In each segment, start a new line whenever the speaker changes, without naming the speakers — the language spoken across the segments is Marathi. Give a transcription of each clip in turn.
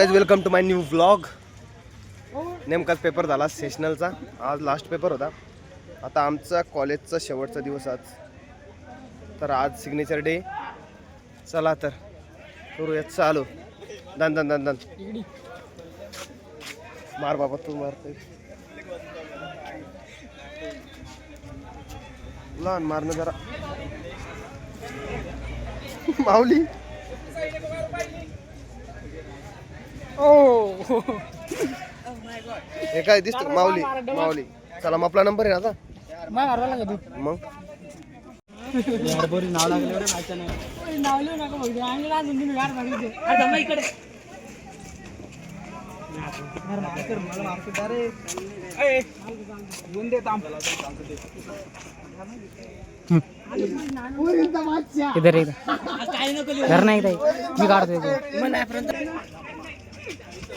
Guys welcome to my new vlog नेमकाच paper झाला सेशनलचा आज लास्ट पेपर होता. आता आमचा कॉलेजचा शेवटचा दिवस आज. तर आज सिग्नेचर डे चला तर करूयात. चालू. दन दन दन दन मार बाबा तू मारतोय लहान मारणं जरा. माऊली. हे काय दिसत? माऊली माऊली. चला मग आपला नंबर आहे ना आता? मग?
इधर इधर. घर नाही मी काढतो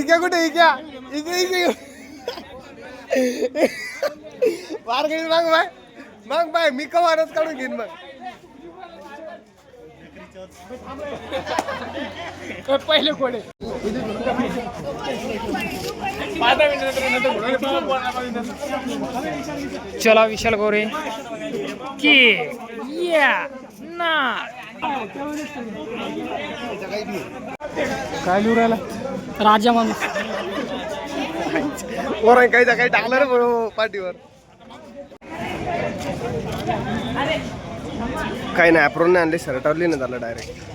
इक्या कुठे इक्या इके इके. वार घेईन मग बाय. मग बाय मी कवारच काढून घेईन मग
पहिले कोडे. चला विशाल गोरे. की? या ना. काय लिहू राहिला? राजा माणूस.
वर काही काही टाकलं रे बरोबर पाठीवर. काही नाही अप्रोन नाही आणले शर्टावरली ना झालं डायरेक्ट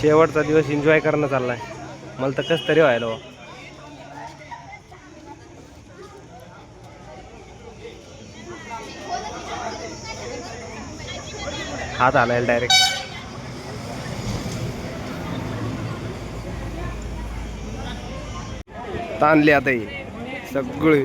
शेवटचा दिवस एन्जॉय करणं चाललाय. मला तर कस तरी व्हायला हात आलाय डायरेक्ट ताणले आता ही. सगळे.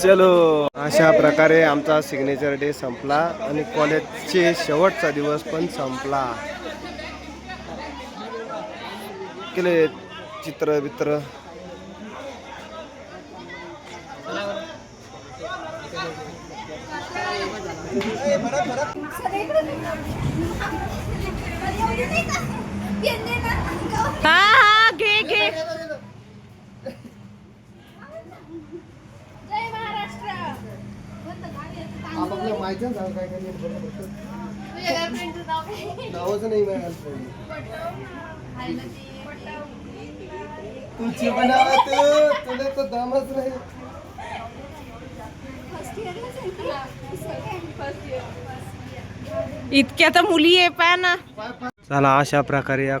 चलो अशा प्रकारे आमचा सिग्नेचर डे संपला आणि कॉलेजचे शेवटचा दिवस पण संपला. केले चित्र बित्र?
हा हा. घे घे जय महाराष्ट्र।
आपापल्या माहिती काय नावाचं नाही
ती
तुझी बनावा तू तुला तर दमच नाही
फ़र्स्ट इयर फ़र्स्ट इयर
इतक्या तर मुली आहे पाय ना
चला अशा प्रकारे या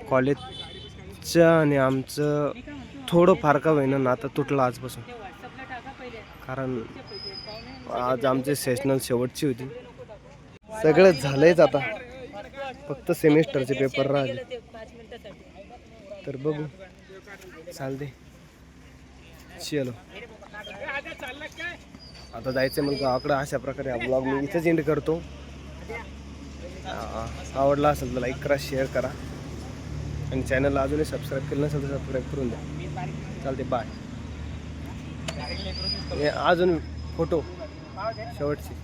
कॉलेजचं आणि आमचं थोडं फार का होईना नातं तुटलं आजपासून. कारण आज आमचे सेशनल शेवटची होती. सगळं झालंयच आता. फक्त सेमिस्टरचे पेपर राहिले. तर बघू. चालते चलो. आता जायचं मग गावाकडं अशा प्रकारे. हा ब्लॉग मी इथंच एंड करतो. आवडला असेल तर लाईक करा शेअर करा. आणि चॅनलला अजूनही सबस्क्राईब केलं नसेल तर सबस्क्राईब करून द्या. चालते बाय हे अजून फोटो शेवटचे.